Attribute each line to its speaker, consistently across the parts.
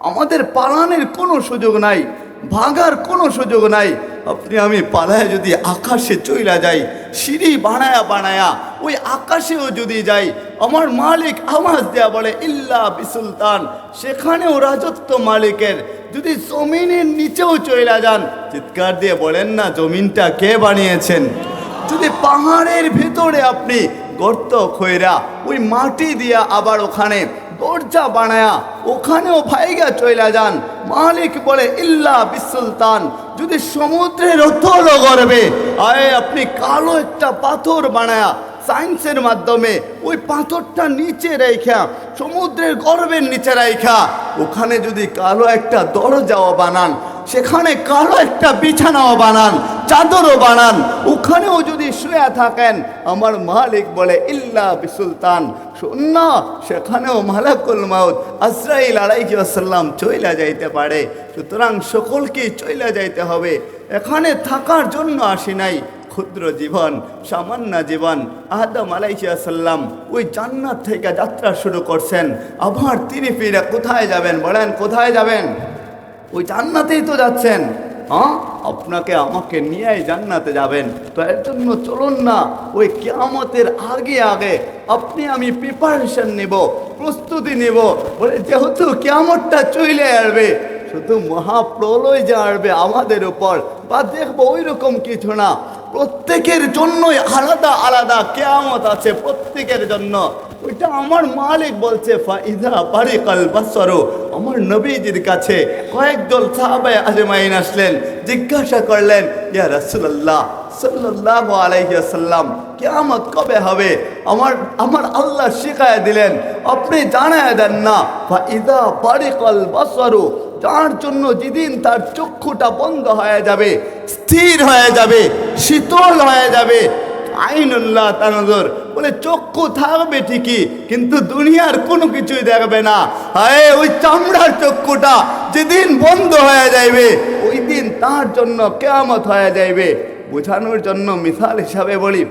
Speaker 1: আমাদের পালানের কোনো সুযোগ নাই ভাগার কোনো সুযোগ নাই। আপনি, আমি পালায় যদি আকাশে চইলা যাই, সিঁড়ি বানায়া বানায়া, ওই আকাশেও যদি যাই, আমার মালিক আওয়াজ দেয়া বলে, ইল্লা বিসুলতান সেখানেও রাজত্ব মালিকের। যদি জমিনের নিচেও চইলা যান, চিৎকার দিয়ে বলেন না, জমিনটা কে বানিয়েছেন? যদি পাহাড়ের ভেতরে আপনি গর্ত খয়রা ওই মাটি দিয়া আবার ওখানে দরজা বানায়া ওখানেও ভাইগা চইলা যান। মালিক বলে, ইল্লা বিসুলতান, যদি সমুদ্রের অতল গর্বে আয় আপনি কালো একটা পাথর বানায়া সায়েন্সের মাধ্যমে ওই পাথরটা নিচে রেখা, সমুদ্রের গর্ভের নিচে রেখা, ওখানে যদি কালো একটা দরজাও বানান, সেখানে কালো একটা বিছানাও বানান, চাদরও বানান, ওখানেও যদি শুয়ে থাকেন, আমার মালিক বলে, ইল্লা বিসুলতান শূন্য সেখানেও মালাকুল মাউত আজরাইল আলাইহি আসাল্লাম চইলা যাইতে পারে। সুতরাং সকলকেই চইলা যাইতে হবে। এখানে থাকার জন্য আসি নাই, ক্ষুদ্র জীবন, সামান্য জীবন। আদম আলাইসাল্লাম ওই জান্নাত থেকে যাত্রা শুরু করছেন। আবার তিনি ফিরে কোথায় যাবেন বলেন, কোথায় যাবেন? ওই জান্নাতেই তো যাচ্ছেন। হ্যাঁ আপনাকে আমাকে নিয়েই জান্নাতে যাবেন। তো এর জন্য চলুন না, ওই কেয়ামতের আগে আগে আপনি আমি প্রিপারেশন নেব, প্রস্তুতি নেব। বলে যেহেতু কেয়ামতটা চলে আসবে, শুধু মহাপ্রলয় যে আসবে আমাদের উপর, বা দেখব ওই রকম কিছু না। প্রত্যেকের জন্যই আলাদা আলাদা কেয়ামত আছে, প্রত্যেকের জন্য। ওইটা আমার মালিক বলছে ফাইদা পারিকাল বাসরো। আমার নবীজির কাছে কয়েকদল সাহাবায় আজমাইন আসলেন, জিজ্ঞাসা করলেন, ইয়া রাসূলুল্লাহ, সাল্লাল্লাহু আলাইহি ওয়াসাল্লাম, কিয়ামত কবে হবে? আমার আমার আল্লাহ শিখায় দিলেন, আপনি জানায় দেন না ফাইদা পারিকাল বাসরো, যার জন্য যেদিন তার চক্ষুটা বন্ধ হয়ে যাবে, স্থির হয়ে যাবে, শীতল হয়ে যাবে আইনুল্লাহ তানজর বলে, চক্ষু থাকবে ঠিকই, কিন্তু দুনিয়ার কোনো কিছুই দেখবে না। হায়, ওই চামড়ার চক্ষুটা যেদিন বন্ধ হয়ে যাইবে, ওই দিন তার জন্য কেয়ামত হয়ে যাইবে। বোঝানোর জন্য মিসাল হিসাবে বলি,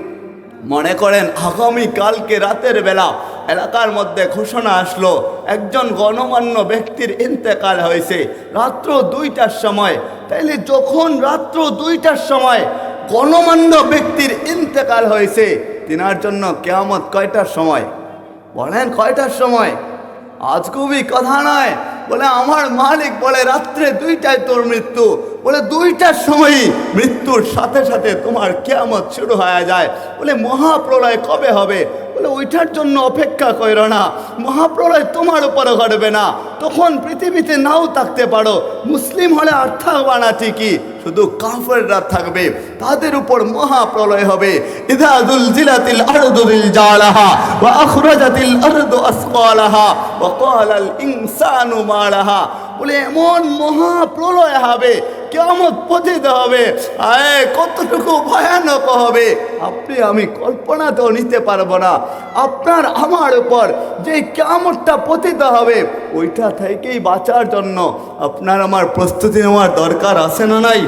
Speaker 1: মনে করেন, আগামী কালকে রাতের বেলা এলাকার মধ্যে ঘোষণা আসলো, একজন গণমান্য ব্যক্তির ইন্তেকাল হয়েছে, রাত্র দুইটার সময়। তাইলে যখন রাত্র দুইটার সময় গণমান্য ব্যক্তির ইন্তেকাল হয়েছে। তিনার জন্য কেয়ামত কয়টার সময়? বলেন কয়টার সময়? আজ খুবই কথা নয়। বলে আমার মালিক বলে, রাত্রে দুইটায় তোর মৃত্যু। বলে, দুইটার সময়ই মৃত্যুর সাথে সাথে তোমার কেয়ামত শুরু হয়ে যায়। বলে, মহাপ্রলয় কবে হবে? বলে, ওইটার জন্য অপেক্ষা করো না। মহাপ্রলয় তোমার উপরে ঘটবে না। তখন পৃথিবীতে নাও থাকতে পারো। মুসলিম হলে আর থাকবা না ঠিকই। শুধু কাফেররা থাকবে, তাদের উপর মহাপ্রলয় হবে। ইদাদুল জিলাতিল আরদু জিলজালাহা ওয়া আখরাজাতিল আরদু আসকালাহা ওয়া ক্বালাল ইনসানু মা লাহা বলে এমন মহাপ্রলয় হবে কেমন পতিত হবে। আয় কতটুকু ভয়ানক হবে? আপনি, আমি কল্পনাতেও নিতে পারব না। আপনার, আমার উপর যে কেমনটা পতিত হবে, ওইটা থেকেই বাঁচার জন্য আপনার আমার প্রস্তুতি নেওয়ার দরকার আছে না নাই?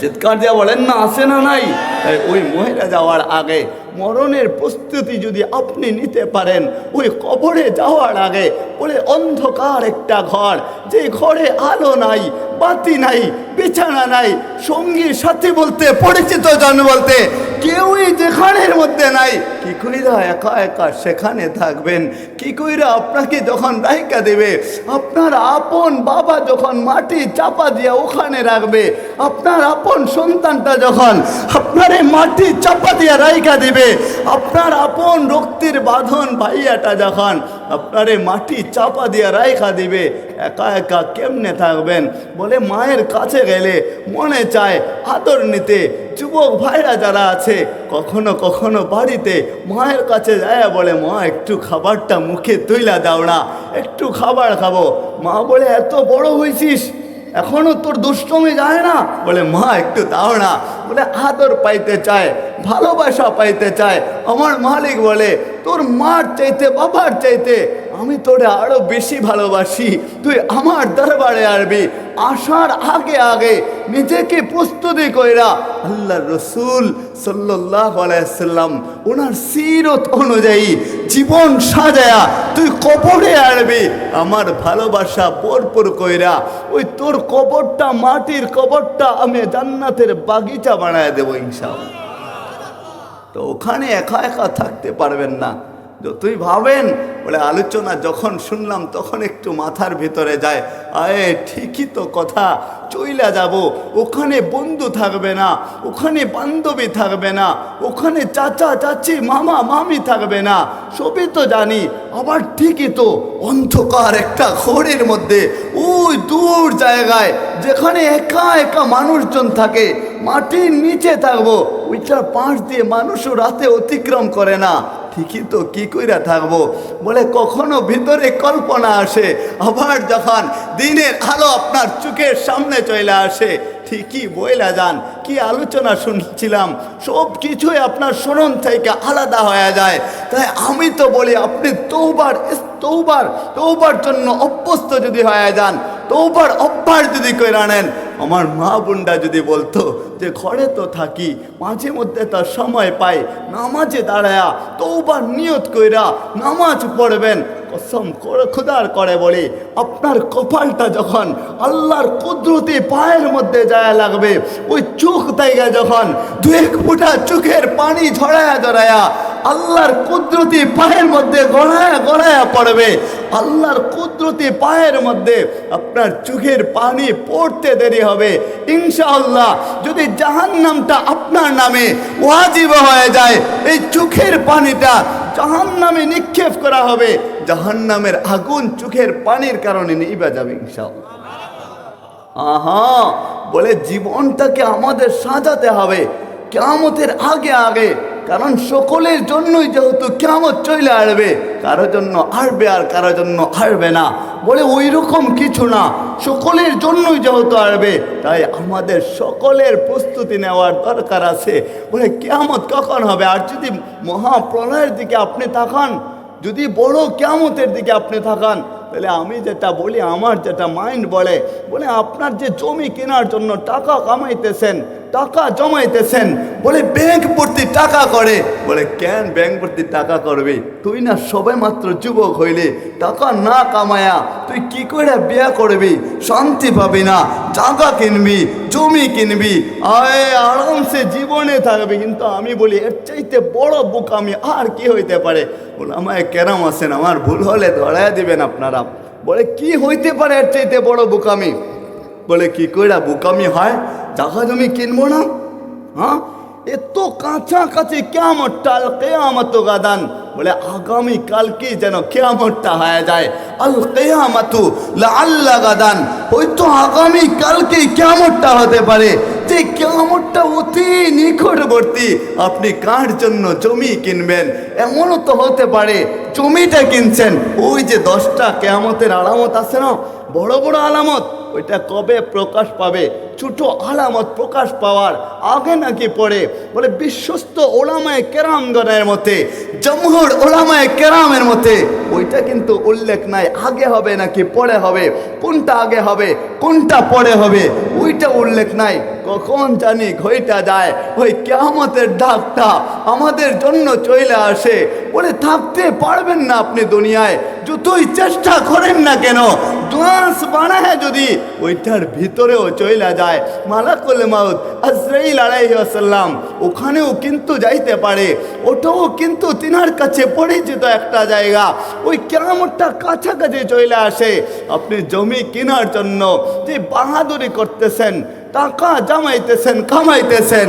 Speaker 1: চিৎকার দিয়ে বলেন না আসে না নাই? তাই ওই মহিলা যাওয়ার আগে, মরণের প্রস্তুতি যদি আপনি নিতে পারেন, ওই কবরে যাওয়ার আগে বলে অন্ধকার একটা ঘর, যে ঘরে আলো নাই বাতি নাই, বিছানা নাই সঙ্গী সাথী বলতে, পরিচিত জন বলতে, কেউই যেখানের মধ্যে নাই। কি কইরা একা একা সেখানে থাকবেন? কি কইরা আপনাকে যখন রাইকা দেবে? আপনার আপন বাবা যখন মাটি চাপা দিয়ে ওখানে রাখবে, আপনার আপন সন্তানটা যখন আপনার মাটি চাপা দিয়ে রাইকা দিবে, আপনার আপন রক্তির বাঁধন ভাইয়াটা যখন আপনার মাটি চাপা দিয়ে রাইখা দিবে। একা একা কেমনে থাকবেন? বলে মায়ের কাছে গেলে মনে চায় আদর নিতে। যুবক ভাইরা যারা আছে, কখনো কখনো বাড়িতে মায়ের কাছে যায় বলে, মা, একটু খাবারটা মুখে তৈলা দাওড়া একটু খাবার খাব। মা বলে, এত বড় হয়েছিস এখনও তোর দুষ্টমি যায় না? বলে, মা, একটু দাও না। বলে, আদর পাইতে চায়, ভালোবাসা পাইতে চায়। আমার মালিক বলে, তোর মার চাইতে, বাবার চাইতে আমি তোরে আরও বেশি ভালোবাসি। তুই আমার দরবারে আসবি। আসার আগে আগে নিজেকে প্রস্তুতি কইরা আল্লাহ রসুল সাল্লাহ আলাইসাল্লাম ওনার সিরত অনুযায়ী জীবন সাজায়া তুই কবরে আসবি। আমার ভালোবাসা ভরপুর কইরা ওই তোর কবরটা, মাটির কবরটা আমি জান্নাতের বাগিচা বানায় দেবো ইনশাআল্লাহ। তো ওখানে একা একা থাকতে পারবেন না। যতই ভাবেন? বলে, আলোচনা যখন শুনলাম, তখন একটু মাথার ভিতরে যায়। আয়ে ঠিকই তো কথা। চইলা যাব। ওখানে বন্ধু থাকবে না। ওখানে বান্ধবী থাকবে না। ওখানে চাচা, চাচি, মামা, মামি থাকবে না। সবই তো জানি। আবার ঠিকই তো অন্ধকার একটা ঘোরের মধ্যে, ওই দূর জায়গায়, যেখানে একা একা মানুষজন থাকে মাটির নিচে থাকব। ওইটার পাশ দিয়ে মানুষও রাতে অতিক্রম করে না। ঠিকই তো, কি কইরা থাকব? বলে কখনো ভিতরে কল্পনা আসে। আবার যখন দিনের আলো আপনার চোখের সামনে চলে আসে, ঠিকই বইলা যান। কি আলোচনা শুনছিলাম? সব কিছুই আপনার স্মরণ থেকে আলাদা হয়ে যায়। তাই আমি তো বলি, আপনি তৌবার তৌবার তৌবার জন্য অভ্যস্ত যদি হয়ে যান তৌবার অভ্যাস যদি করে আনেন আমার মা বোনটা যদি বলতো যে ঘরে তো থাকি, মাঝে মধ্যে তার সময় পাই, নামাজে দাঁড়ায়া তৌবার নিয়ত কইরা নামাজ পড়বেন। কসম করে খুদার করে বলি, আপনার কপালটা যখন আল্লাহর কুদরতি পায়ের মধ্যে যায় লাগবে, ওই চোখ থেকে যখন দু এক ফুটা চোখের পানি ঝরায়া ঝরায়া আল্লাহর কুদরতি পায়ের মধ্যে গড়ায়া গড়ায়া পড়বে। আল্লাহর কুদরতি পায়ের মধ্যে আপনার চোখের পানি পড়তে দেরি হবে। ইনশাআল্লাহ যদি জাহান্নামটা আপনার নামে ওয়াজিব হয়ে যায়, এই চোখের পানিটা জাহান্নামে নিক্ষেপ করা হবে। জাহান্নামের আগুন চোখের পানির কারণে নিবা যাবে ইনশাআল্লাহ। আহা, বলে জীবনটাকে আমাদের সাজাতে হবে। কেমতের আগে আগে কারণ সকলের জন্যই যেহেতু কেমত চলে আসবে, কারও জন্য আসবে আর কারও জন্য আসবে না। বলে ওই রকম কিছু না। সকলের জন্যই যেহেতু আসবে, তাই আমাদের সকলের প্রস্তুতি নেওয়ার দরকার আছে। বলে কেমত কখন হবে? আর যদি মহাপ্রলয়ের দিকে আপনি তাকান, যদি বড় কেমতের দিকে আপনি থাকান তাহলে আমি যেটা বলি, আমার যেটা মাইন্ড বলে বলে আপনার যে জমি কেনার জন্য টাকা কামাইতেছেন টাকা জমাইতেছেন, বলে ব্যাংক ভর্তি টাকা করে। বলে, কেন ব্যাংক ভর্তি টাকা করবে? তুই না সবে মাত্র যুবক হইলে, টাকা না কামায়া তুই কি করে বিয়া করবি? শান্তি পাবি না জায়গা কিনবি, জমি কিনবি, আয়, আরামসে জীবনে থাকবি। কিন্তু আমি বলি, এর চাইতে বড় বুক আমি আর কি হইতে পারে? বলে, আমায় কেরাম আছেন আমার ভুল হলে ধরায় দিবেন আপনারা। বলে, কি হইতে পারে এর চাইতে বড় বুকামি? বলে, কি কইরা বুকামি হয়? জায়গা জমি কিনবো না? হ্যাঁ? এত কাছাকাছি কেমনটা কেয়ামত গাদান। বলে আগামী কালকে যেন কেয়ামতটা হয়ে যায়। আল কেয়ামাতু আল্লাহ গাদান। ওই তো আগামী কালকে কেয়ামতটা হতে পারে। যে কেয়ামতটা অতি নিকটবর্তী, আপনি কার জন্য জমি কিনবেন? এমনও তো হতে পারে, জমিটা কিনছেন। ওই যে দশটা কেয়ামতের আলামত আছে না? বড় বড় আলামত। ওইটা কবে প্রকাশ পাবে? ছোট আলামত প্রকাশ পাওয়ার আগে নাকি পড়ে বলে বিশ্বস্ত ওলামায় কেরামগণের মতে, জমহুর ওলামায় কেরামের মতে, ওইটা কিন্তু উল্লেখ নাই, আগে হবে নাকি পরে হবে? কোনটা আগে হবে? কোনটা পরে হবে? ওইটা উল্লেখ নাই। কখন জানি ঘইটা যায়, ওই কেয়ামতের ডাকটা আমাদের জন্য চলে আসে। বলে থাকতে পারবেন না আপনি দুনিয়ায়, যতই চেষ্টা করেন না কেন, দোয়াস বানায় যদি ওইটার ভিতরেও চলে যায়। মালাকুল মাউত আজরাইল আলাইসাল্লাম ওখানেও কিন্তু যাইতে পারে। ওটাও কিন্তু তিনার কাছে পরিচিত একটা জায়গা। ওই কেরামতটা কাছাকাছি চলে আসে। আপনি জমি কেনার জন্য যে বাহাদুরি করতেছেন, টাকা জমাইতেছেন, কামাইতেছেন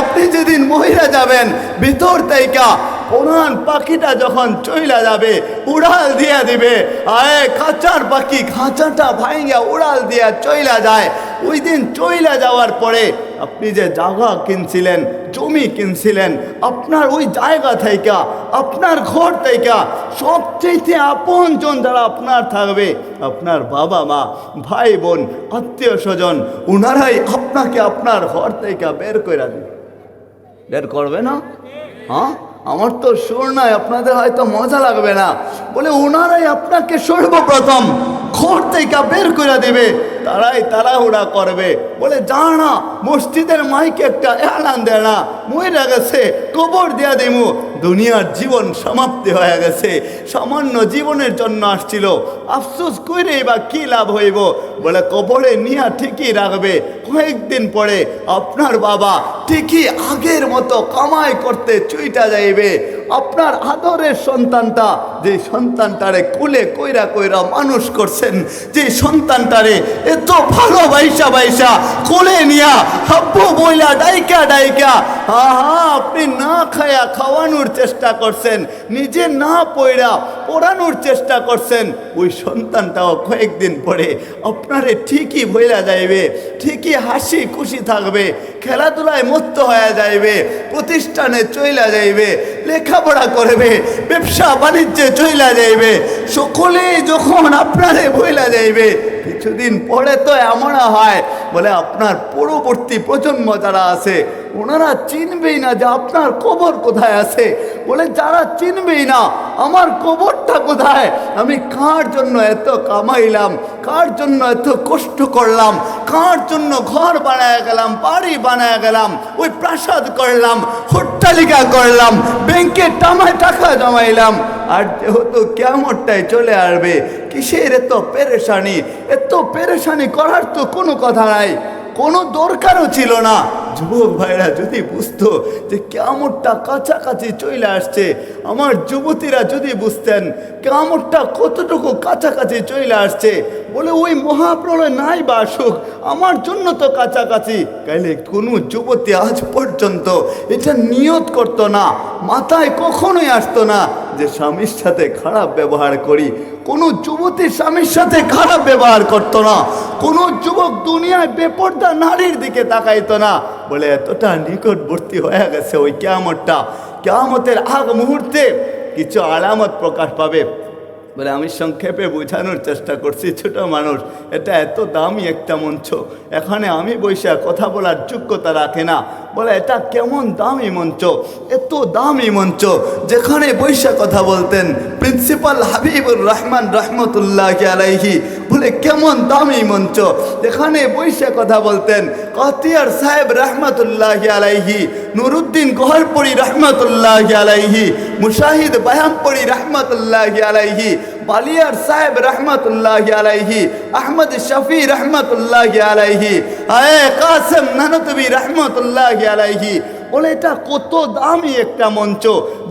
Speaker 1: আপনি যেদিন মহিলা যাবেন, ভিতর থেকে কোরআন পাখিটা যখন চইলা যাবে, উড়াল দিয়া দিবে আয় খাঁচার পাখি খাঁচাটা ভাইঙ্গা উড়াল দিয়া চইলা যায়। ওই দিন চইলা যাওয়ার পরে আপনি যে জায়গা কিনছিলেন, জমি কিনছিলেন, আপনার ওই জায়গা থেকে আপনার ঘর থেকে সবচেয়ে আপনজন যারা আপনার থাকবে, আপনার বাবা মা, ভাই বোন, আত্মীয় স্বজন ওনারাই আপনাকে আপনার ঘর থেকে বের করে দেবে। বের করবে না? হ্যাঁ? আমার তো সুর নাই আপনাদের হয়তো মজা লাগবে না। বলে ওনারাই আপনাকে সর্বপ্রথম। ঘর থেকে বের করে দেবে। তারাই তাড়াহুড়া করবে। বলে যা না, মসজিদের মাইকে একটা এলান দেয় না। মহিলা গেছে, কবর দিয়া দিমু। দুনিয়ার জীবন সমাপ্তি হয়ে গেছে। সামান্য জীবনের জন্য আসছিল। আফসোস করে বা কি লাভ হইব? বলে, কবরে নিয়া ঠিকই রাখবে। কয়েকদিন পরে আপনার বাবা ঠিকই আগের মতো কামাই করতে চুইটা যাইবে। আপনার আদরের সন্তানটা, যে সন্তানটারে কুলে কইরা কইরা মানুষ করছেন, যে সন্তানটারে এত ভালো বাইসা বাইসা কোলে নিয়া হাব্বু বইলা ডাইকা ডাইকা হা হা আপনি না খায়া খাওয়ানোর চেষ্টা করছেন, নিজে না পয়রা পড়ানোর চেষ্টা করছেন। ওই সন্তানটাও কয়েকদিন পরে আপনারে ঠিকই ভইলা যাইবে, ঠিকই হাসি খুশি থাকবে, খেলাধুলায় মত্ত হয়ে যাইবে, প্রতিষ্ঠানে চইলা যাইবে, লেখাপড়া করবে, ব্যবসা বাণিজ্যে চইলা যাইবে সকলেই যখন আপনারে বইলা যাইবে কিছুদিন পরে তো এমন হয়, বলে আপনার পরবর্তী প্রজন্ম যারা আছে, ওনারা চিনবেই না যে আপনার কবর কোথায় আছে। বলে, যারা চিনবেই না, আমার কবরটা কোথায়? আমি কার জন্য এত কামাইলাম? কার জন্য এত কষ্ট করলাম? কার জন্য ঘর বানায় গেলাম? বাড়ি বানায় গেলাম? ওই প্রাসাদ করলাম, হট্টালিকা করলাম, ব্যাংকে টামায় টাকা জমাইলাম আর যেহেতু কেমনটাই চলে আসবে, কিসের এত পেরেশানি? এত পেরেশানি করার তো কোনো কথা নাই। কোনো দরকারও ছিল না। যুবক ভাইরা যদি বুঝতো যে কেমনটা কাছাকাছি চলে আসছে, আমার যুবতীরা যদি বুঝতেন কেমনটা কতটুকু কাছাকাছি চলে আসছে, বলে ওই মহাপ্রলয় নাই বা আসুক আমার জন্য তো কাছাকাছি। কাইলে কোনো যুবতী আজ পর্যন্ত এটা নিয়ত করতো না, মাথায় কখনোই আসতো না যে স্বামীর সাথে খারাপ ব্যবহার করি কোনো যুবতী স্বামীর সাথে খারাপ ব্যবহার করতো না। কোনো যুবক দুনিয়ায় বেপর্দা নারীর দিকে তাকাইতো না। বলে, এতটা নিকটবর্তী হয়ে গেছে ওই কেয়ামতটা। কেয়ামতের আগ মুহূর্তে কিছু আলামত প্রকাশ পাবে। বলে, আমি সংক্ষেপে বোঝানোর চেষ্টা করছি, ছোট মানুষ। এটা এত দামি একটা মঞ্চ। এখানে আমি বৈশা কথা বলার যোগ্যতা রাখে না। বলে, এটা কেমন দামি মঞ্চ? এত দামি মঞ্চ। যেখানে বৈশা কথা বলতেন, প্রিন্সিপাল হাবিবুর রহমান রহমতুল্লাহ আলাইহি বলে, কেমন দামি মঞ্চ। যেখানে বৈশা কথা বলতেন, কাতিয়ার সাহেব রহমতুল্লাহ আলাইহি, নুরুদ্দিন গহরপুরি রহমতুল্লাহ আলাইহি, মুশাহিদ বায়ামপুরি রহমতুল্লাহ আলাইহি বালিয়ার সাহেব রহমতুল্লাহ আলাইহি, আহমদ শফি রহমতুল্লাহ আলাইহি আয়ে কাসেম নানতবি রহমতুল্লাহ আলাইহি। বলে, এটা কত দামি একটা মঞ্চ,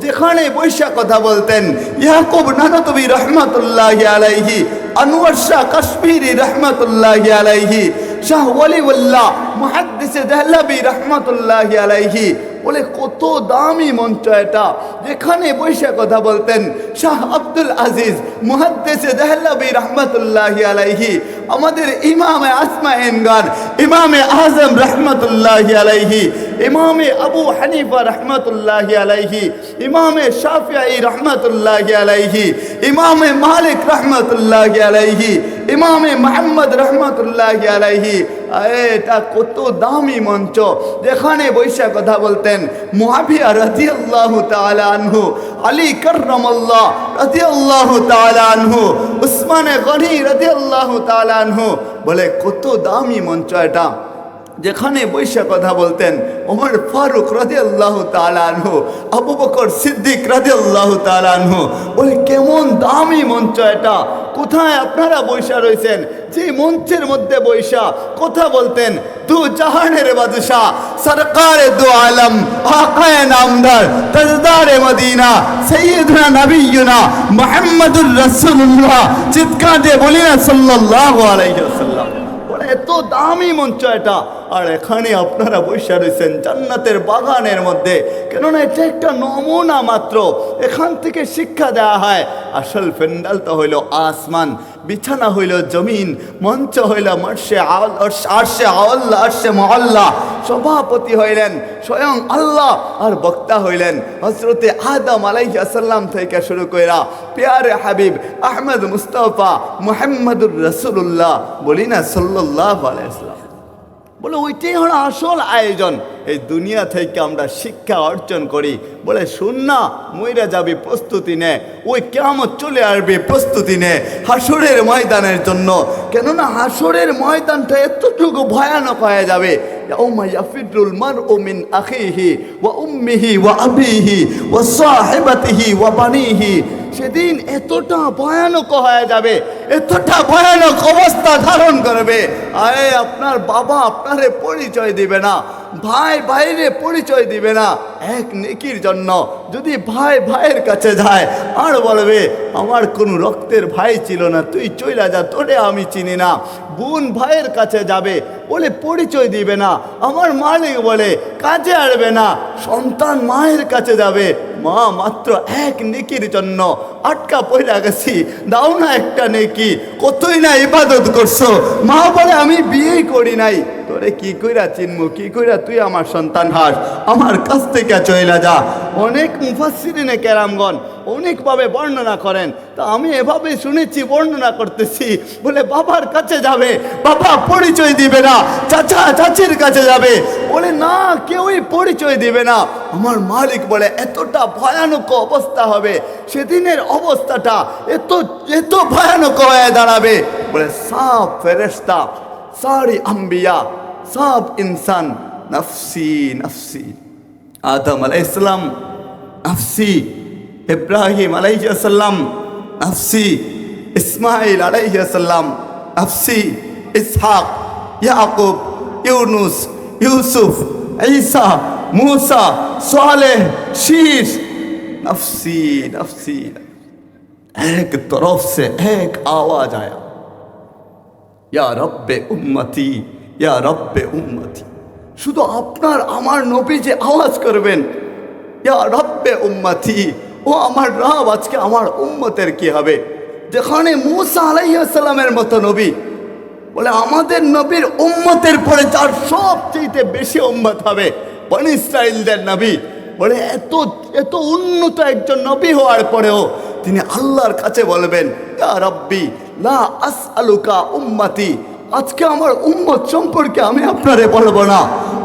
Speaker 1: যেখানে বৈশা কথা বলতেন। ইয়াকুব নানতবি রহমতুল্লাহ আলাইহি, আনোয়ার শাহ কাশ্মীরি রহমতুল্লাহ আলাইহি, শাহ ওয়ালিউল্লাহ মুহাদ্দিসে দেহলাবি রহমতুল্লাহ আলাইহি বলে কত দামি মঞ্চ এটা। যেখানে বৈশা কথা বলতেন শাহ আব্দুল আজিজ মহাদ্দেশে দেহলাবি রহমতুল্লাহ আলাইহি, আমাদের ইমামে আসমা এনগান ইমামে আজম রহমতুল্লাহি আলাইহি ইমামে আবু হানিফা রহমতুল্লাহ আলাইহি ইমামে শাফিআই রহমতুল্লাহ আলাইহি ইমামে মালিক রহমতুল্লাহ আলাইহি ইমামে মোহাম্মদ রহমতুল্লাহ আলাইহি এটা কত দামি মঞ্চ যেখানে বৈশা কথা বলতেন মুহাবিয়া রাজি আল্লাহ আনহু আলী করমল্লাহ রাজি আল্লাহ আনহু উসমানে গনি রাজি আল্লাহ আনহু বলে কত দামি মঞ্চ এটা যেখানে বৈশা কথা বলতেন, ওমর ফারুক রাধে আল্লাহ তালানহু আবু বকর সিদ্দিক রাধে আল্লাহ তালানহু বলে, কেমন দামি মঞ্চ এটা। কোথায় আপনারা বৈশা রয়েছেন? যে মঞ্চের মধ্যে বৈশা কথা বলতেন, দু জাহানের বাদশাহ, সরকারে দু আলম, আকায় নামদার, তাজদারে মদিনা, সৈয়দনা নবীনা, মোহাম্মদুর রসুল্লাহ চিৎকার দিয়ে বলি না সাল্লাল্লাহু আলাইহি এত দামি মঞ্চ এটা। আর এখানে আপনারা বসে রয়েছেন জান্নাতের বাগানের মধ্যে। কেননা এটা একটা নমুনা মাত্র। এখান থেকে শিক্ষা দেওয়া হয়, আসল ফেন্ডালটা হইল আসমান, বিছানা হইল জমিন, মঞ্চ হইল মর্ষে আরশে আল্লাহ, আরশে মহল্লা। সভাপতি হইলেন স্বয়ং আল্লাহ আর বক্তা হইলেন হজরতে আদম আলাইসাল্লাম থেকে শুরু কইরা পেয়ারে হাবিব আহমদ মুস্তফা মোহাম্মদুর রসুল্লাহ বলি না সাল্লাহ আলাইসলাম বলে, ওইটাই হলো আসল আয়োজন। এই দুনিয়া থেকে আমরা শিক্ষা অর্জন করি। বলে, শুন না, মইরা যাবি প্রস্তুতি নে। ওই কেমন চলে আসবে প্রস্তুতি নে হাসরের ময়দানের জন্য। কেননা হাসরের ময়দানটা এতটুকু ভয়ানক হয়ে যাবে ইয়াউমা ইয়াফিরুল মারউ মিন আখিহি ওয়া উম্মিহি ওয়া আবিহি ওয়া সাহিবাতিহি ওয়া বানিহি সেদিন এতটা ভয়ানক হয়ে যাবে, এতটা ভয়ানক অবস্থা ধারণ করবে। আরে, আপনার বাবা আপনারে পরিচয় দিবে না। ভাই বাইরে পরিচয় দিবে না। এক নেকির জন্য যদি ভাই ভাইয়ের কাছে যায়, আর বলবে, আমার কোনো রক্তের ভাই ছিল না, তুই চইলা যা, তোরে আমি চিনি না। বোন ভাইয়ের কাছে যাবে, বলে পরিচয় দিবে না। আমার মালিক বলে, কাজে আসবে না। সন্তান মায়ের কাছে যাবে, মা, মাত্র এক নেকির জন্য আটকা পড়ে গেছি, দাও না একটা নেকি, কতই না ইবাদত করছ। মা বলে, আমি বিয়েই করি নাই। তোরে কি কইরা চিনমু? কি কইরা তুই আমার সন্তান হাস? আমার কাছ থেকে চইলা যা। অনেক মুফাসসিরিনে কেরামগণ অনেকভাবে বর্ণনা করেন। তা আমি এভাবে শুনেছি, বর্ণনা করতেছি। বলে, বাবার কাছে যাবে, বাবা পরিচয় দিবে না, চাচা চাচির কাছে যাবে। বলে, না, কেউই পরিচয় দিবে না। আমার মালিক বলে, এতটা ভয়ানক অবস্থা হবে, সেদিনের অবস্থাটা এত এত ভয়ানক হয়ে দাঁড়াবে। বলে, সাপ ফেরেস্তা सारे अम्बिया सब इंसान, नफसी नफसी। आदम अलैहिस्सलाम, नफसी। इब्राहिम अलैहिस्सलाम, नफसी। इस्माइल अलैहिस्सलाम, नफसी। इसहाक, याकूब, यूनुस, यूसुफ, ईसा, मूसा सालेह शीश। नफसी नफसी। एक तरफ़ से एक आवाज़ आया। ইয়া রব্বে উম্মতি, ইয়া রব্বে উম্মতি। শুধু আপনার, আমার নবী যে আওয়াজ করবেন, ইয়া রব্বে উম্মতি, ও আমার রব, আজকে আমার উম্মতের কি হবে? যেখানে মুসা আলাইসাল্লামের মতো নবী, বলে আমাদের নবীর উম্মতের পরে যার সবচেয়ে বেশি উম্মত হবে বন নবী। বলে এত এত উন্নত একজন নবী হওয়ার পরেও তিনি আল্লাহর কাছে বলবেন রব্বি লা আস আলুকা উম্মাতি, আজকে আমার উম্মত সম্পর্কে আমি আপনারে বলব না,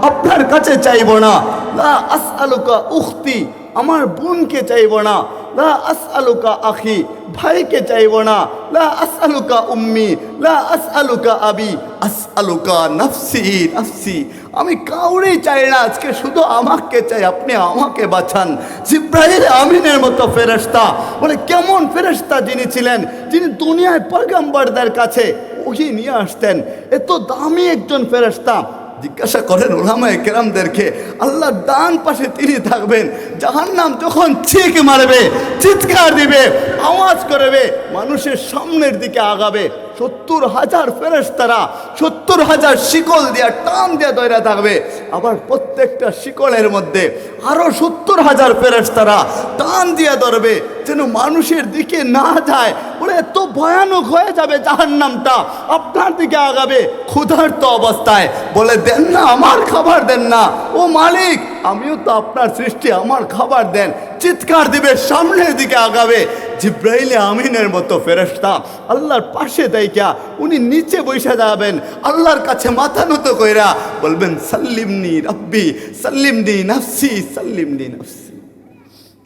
Speaker 1: আপনার কাছে চাইব না। লা আস আলুকা উখতি, আমার বোনকে চাইব না। লা আস আলুকা আখি, ভাইকে চাইব না। লা আস আলুকা উম্মি লা আস আলুকা আবি আস আলুকা নফসি নফসি। আমি কাউরেই চাই না, আজকে শুধু আমাকে চাই, আপনি আমাকে বাঁচান। জিব্রাহিল আমিনের মতো ফেরেস্তা বলে, কেমন ফেরেস্তা যিনি ছিলেন যিনি দুনিয়ায় পয়গম্বরদের কাছে ওহি নিয়ে আসতেন। এত দামি একজন ফেরেস্তা জিজ্ঞাসা করেন ওলামায় কেরামদেরকে আল্লাহ ডান পাশে তিনি থাকবেন, জাহান্নাম যখন ছিক মারবে, চিৎকার দিবে, আওয়াজ করবে, মানুষের সামনের দিকে আগাবে। সত্তর হাজার ফেরেস্তারা সত্তর হাজার শিকল দিয়া টান দিয়া দয়রা থাকবে। আবার প্রত্যেকটা শিকলের মধ্যে আরও সত্তর হাজার ফেরেস্তারা টান দিয়া ধরবে যেন মানুষের দিকে না যায়। বলে এত ভয়ানক হয়ে যাবে যাহার নামটা আপনার দিকে আগাবে ক্ষুধার্ত অবস্থায়। বলে, দেন না, আমার খাবার দেন না। ও মালিক আমিও তো আপনার সৃষ্টি, আমার খাবার দেন। চিৎকার দিবে, সামনের দিকে আগাবে। জিব্রাইলে আমিনের মতো ফেরেস্তা আল্লাহর পাশে দেয়কা, উনি নিচে বসে যাবেন আল্লাহর কাছে মাথা নত কইরা বলবেন, সাল্লিমনি রব্বি, সাল্লিমনি নাফসি সাল্লিমনি নাফসি।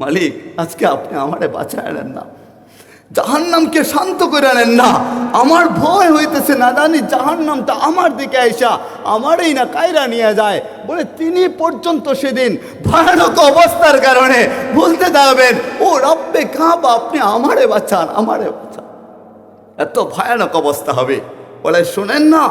Speaker 1: মালিক, আজকে আপনি আমারে বাঁচায় না। জাহান্নামকে শান্ত করে নেন না, আমার ভয় হইতেছে না জানি জাহান্নামটা আমার দিকে আইসা আমারই না কায়রা নিয়ে যায় বলে তিনি পর্যন্ত সেদিন ভয়ানক অবস্থার কারণে বলতে থাকবেন। ও রব্বে কাঁপা আপনি আমারে বাঁচান আমারে বাঁচান। এত ভয়ানক অবস্থা হবে। বলে, শোনেন না,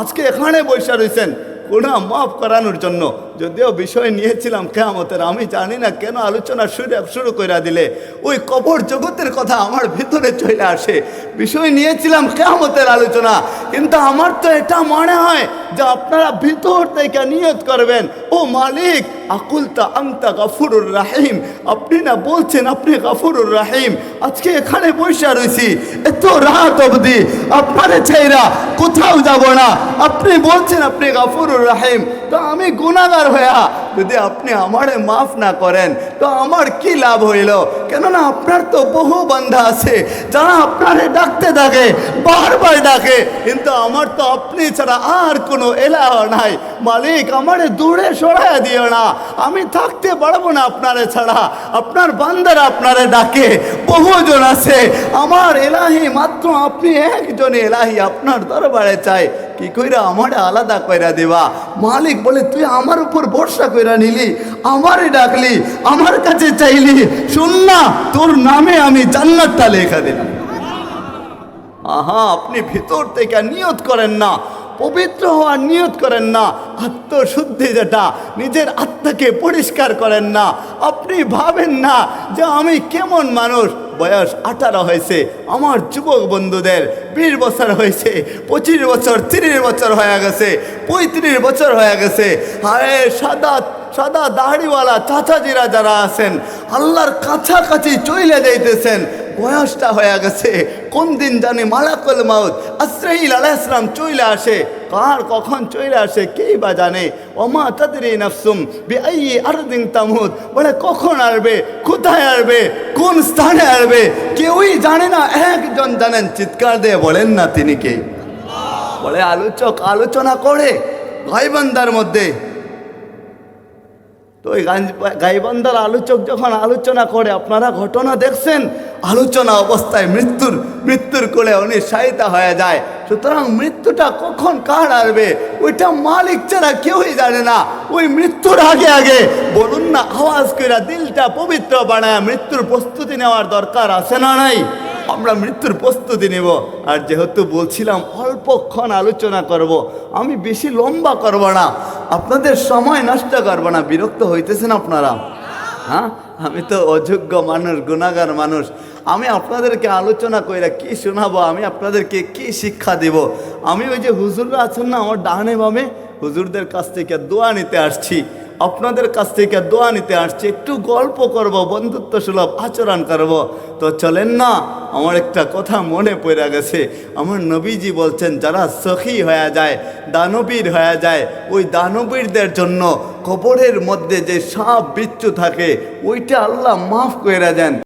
Speaker 1: আজকে এখানে বৈশা রয়েছেন গুণা মাফ করানোর জন্য যদিও বিষয় নিয়েছিলাম কেয়ামতের, আমি জানি না কেন আলোচনা শুরু শুরু করে দিলে। ওই কবর জগতের কথা আমার ভিতরে চলে আসে। বিষয় নিয়েছিলাম কেয়ামতের আলোচনা, কিন্তু আমার তো এটা মনে হয় যে আপনারা ভিতর থেকে নিয়ত করবেন, ও মালিক, আকুলতা আংতা গাফুরুর রাহিম। আপনি না বলছেন, আপনি গাফুরুর রাহিম, আজকে এখানে বসে রয়েছি এত রাত অবধি আপনারে চাইরা কোথাও যাব না। আপনি বলছেন, আপনি গাফুরুর রাহিম। তো আমি গুণাগার হইয়া যদি আপনি আমারে মাফ না করেন, তো আমার কি লাভ হইল? কেননা আপনার তো বহু বান্ধা আছে, যারা আপনারে ডাকতে থাকে বারবার ডাকে, কিন্তু আমার তো আপনি ছাড়া আর কোনো এলাহ নাই। মালিক, আমারে দূরে সরাইয়া দিও না। আমি থাকতে পারব না আপনারে ছাড়া। আপনার বান্দারা আপনারে ডাকে। বহুজন আছে। আমার এলাহি মাত্র আপনি একজন এলাহি আপনার দরবারে চাই। কি কইরা আমারে আলাদা কইরা দেবা? মালিক বলে, তুই আমার উপর ভরসা কইরা নিলি, আমারে ডাকলি, আমার কাছে চাইলি, শুন না, তোর নামে আমি জান্নাতটা লেখা দিলাম। আহা, আপনি ভিতর থেকে নিয়ত করেন না, পবিত্র হওয়ার নিয়ত করেন না, আত্মশুদ্ধি যেটা, নিজের আত্মাকে পরিষ্কার করেন না। আপনি ভাবেন না যে আমি কেমন মানুষ বয়স আঠারো হয়েছে। আমার যুবক বন্ধুদের বিশ বছর হয়েছে, পঁচিশ বছর, তিরিশ বছর হয়ে গেছে, পঁয়ত্রিশ বছর হয়ে গেছে। আরে সাদা সাদা দাড়িওয়ালা চাচাজিরা যারা আছেন, আল্লাহর কাছাকাছি চইলে যাইতেছেন। বয়সটা হয়ে গেছে। কোন দিন জানি মালাকুল মাউত আশ্রাইল আলাইসলাম চইলে আসে। কার কখন চইলে আসে কেই বা জানে। ওমা তাদের নাফসুম বে আই আরদিন তামুদ বলে, কখন আসবে? কোথায় আসবে? কোন স্থানে আসবে? কেউই জানে না। একজন জানেন, চিৎকার দিয়ে বলেন না তিনি কে। বলে, আলোচক আলোচনা করে ভাইবান্দার মধ্যে। তো ওই গাইবান্দার আলোচক যখন আলোচনা করে, আপনারা ঘটনা দেখছেন আলোচনা অবস্থায় মৃত্যুর মৃত্যুর কোলে উনি হয়ে যায়। সুতরাং মৃত্যুটা কখন কার আসবে? ওইটা মালিক ছাড়া কেউই জানে না। ওই মৃত্যুর আগে আগে বলুন না, আওয়াজ করে দিলটা পবিত্র বানায় মৃত্যুর প্রস্তুতি নেওয়ার দরকার আছে না নাই? আমরা মৃত্যুর প্রস্তুতি নেব। আর যেহেতু বলছিলাম, অল্পক্ষণ আলোচনা করব। আমি বেশি লম্বা করব না। আপনাদের সময় নষ্ট করব না, বিরক্ত হইতেছেন আপনারা? হ্যাঁ? আমি তো অযোগ্য মানুষ, গুণাগার মানুষ। আমি আপনাদেরকে আলোচনা কইরা কি শোনাবো? আমি আপনাদেরকে কি শিক্ষা দেব? আমি ওই যে হুজুররা আছেন না, আমার ডানে বামে, হুজুরদের কাছ থেকে দোয়া নিতে আসছি। আপনাদের কাছ থেকে দোয়া নিতে আসছি। একটু গল্প করব বন্ধুত্ব সুলভ আচরণ করব। তো চলেন না, আমার একটা কথা মনে পড়ে গেছে। আমার নবীজি বলছেন, যারা সখী হয়ে যায়, দানবীর হয়ে যায়, ওই দানবীরদের জন্য কবরের মধ্যে যে সাপ বিচ্ছু থাকে, ওইটা আল্লাহ মাফ করে দেন।